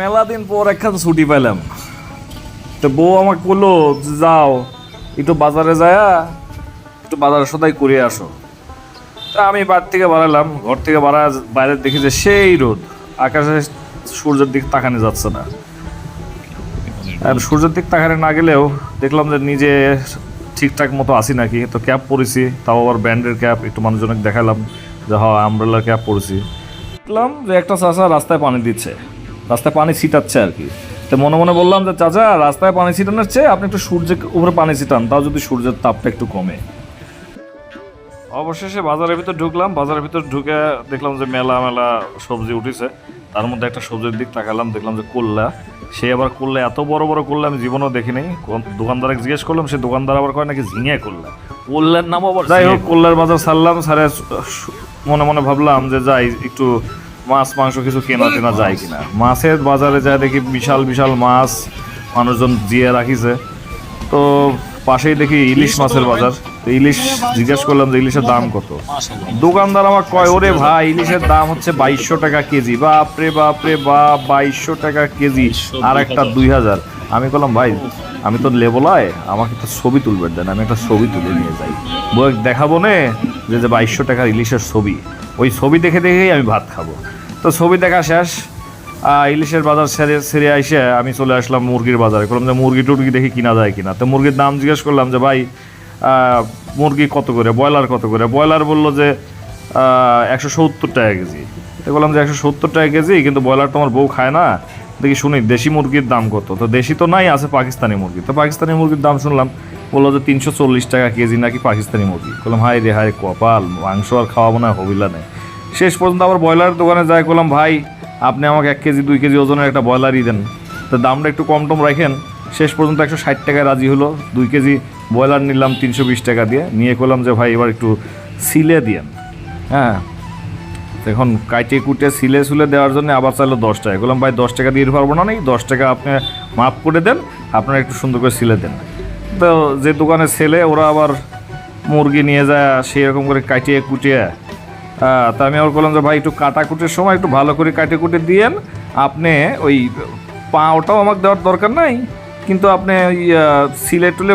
মেলা দিন পর একখান ছুটি পেলাম তো বউ আমাকে বলল যাও, একটু বাজারে যায়া, একটু বাজার সদাই করে আসো। তা আমি বাড়ি থেকে বাড়ালাম ঘর থেকে বাড়া বাইরে দেখি যে সেই রোদ, আকাশে সূর্যের দিক তাকানো যাচ্ছে না। আর সূর্যের দিক তাকানে না গেলেও দেখলাম যে নিজে ঠিকঠাক মতো আসি নাকি, তো ক্যাপ পরেছি, তাও আবার ব্যান্ডের ক্যাপ, একটু মানুষজনকে দেখালাম যে হ্যাঁ আমব্রেলার ক্যাপ পরেছি। দেখলাম যে একটা চাচা রাস্তায় পানি দিচ্ছে। রাস্তায় পানি ছিটাচ্ছে আর কি। তো মনে মনে বললাম যে চাচা রাস্তায় পানি ছিটানোর চেয়ে আপনি একটু সূর্যের উপরে পানি ছিটান তাও যদি সূর্যের তাপটা একটু কমে। অবশেষে বাজারের ভিতর ঢুকলাম। বাজারের ভিতর ঢুকে দেখলাম যে মেলা মেলা সবজি উঠেছে। তার মধ্যে একটা সবজির দিক তাকালাম দেখলাম যে কোল্লা। সে আবার করলে এত বড় বড় করলে আমি জীবনেও দেখিনি। দোকানদারকে জিজ্ঞেস করলাম সে দোকানদার আবার কয় নাকি ঝিঙে করলা কোল্লার নাম আবার যাই হোক কোল্লার বাজার ছাড়লাম সারে মনে মনে ভাবলাম যে যাই একটু মাছ মাংস কিছু কেনা টেনা যায় কিনা? মাছের বাজারে যায় দেখি বিশাল বিশাল মাছ মানুষজন জিয়ে রাখিছে। তো পাশেই দেখি ইলিশ মাছের বাজার। তো ইলিশ জিজ্ঞেস করলাম যে ইলিশের দাম কত? দোকানদার আমার কয় ওরে ভাই ইলিশের দাম হচ্ছে বাইশশো টাকা কেজি। বাপরে বাপরে বা বাইশশো টাকা কেজি আর একটা দুই হাজার। আমি বললাম ভাই আমি তো লেবলায় আমাকে একটা ছবি তুলবেন দেন আমি একটা ছবি তুলে নিয়ে যাই। বই দেখাবো নে যে যে বাইশশো টাকার ইলিশের ছবি। ওই ছবি দেখে দেখেই আমি ভাত খাব। তো ছবি দেখা শেষ। ইলিশের বাজার সেরে সেরে এসে আমি চলে আসলাম মুরগির বাজারে। করলাম যে মুরগি টুরগি দেখি কিনা যায় কিনা। তো মুরগির দাম জিজ্ঞেস করলাম যে, ভাই মুরগি কত করে? ব্রয়লার কত করে? ব্রয়লার বলল যে একশো সত্তর টাকা কেজি। তো বললাম যে, একশো সত্তর টাকা কেজি? কিন্তু ব্রয়লার তো আমার বউ খায় না। দেখি শুনি, দেশি মুরগির দাম কত? তো দেশি তো নাই, আছে পাকিস্তানি মুরগি। তো পাকিস্তানি মুরগির দাম শুনলাম, বলল যে, তিনশো চল্লিশ টাকা কেজি নাকি পাকিস্তানি মুরগি? বললাম হায় রে, হায়, কপাল! মাংস আর খাওয়াবো না, হবিলা নেই। শেষ পর্যন্ত আবার ব্রয়লার দোকানে যাই করলাম ভাই, আপনি আমাকে এক কেজি, দুই কেজি ওজনের একটা ব্রয়লারই দেন। তো দামটা একটু কম টম রাখেন। শেষ পর্যন্ত একশো ষাট টাকায় রাজি হলো। দুই কেজি ব্রয়লার নিলাম তিনশো বিশ টাকা দিয়ে। নিয়ে করলাম যে, ভাই, এবার একটু সিলে দিয়েন। হ্যাঁ এখন কাইটে কুটে সিলে সুলে দেওয়ার জন্য আবার চাইলো দশ টাকা। বললাম ভাই, দশ টাকা দিয়ে পারব না নেই। দশ টাকা আপনি মাফ করে দেন। আপনারা একটু সুন্দর করে সিলে দেন। তো যে দোকানে ছেলে, ওরা আবার মুরগি নিয়ে যায়, সেই রকম করে কাটিয়ে কুটিয়ে তা আমি আবার বললাম যে ভাই, একটু কাটা কুটির সময় একটু ভালো করে কাটে কুটে দিয়েন। আপনি ওই পা ওটাও আমাকে দেওয়ার দরকার নাই, কিন্তু আপনি ওই সিলে টুলে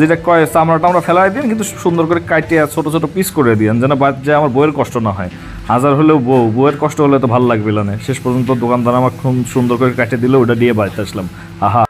যেটা কয় চামড়া টামড়া ফেলাই দিন, কিন্তু সুন্দর করে কাটিয়ে ছোট ছোট পিস করে দিন যেন বাচ্চা আমার বইয়ের কষ্ট না হয়। হাজার হলেও বউ, বউয়ের কষ্ট হলে তো ভালো লাগবে না। শেষ পর্যন্ত দোকানদার আমার খুব সুন্দর করে কাটিয়ে দিলে, ওটা দিয়ে বাড়িতে আসলাম। আহা।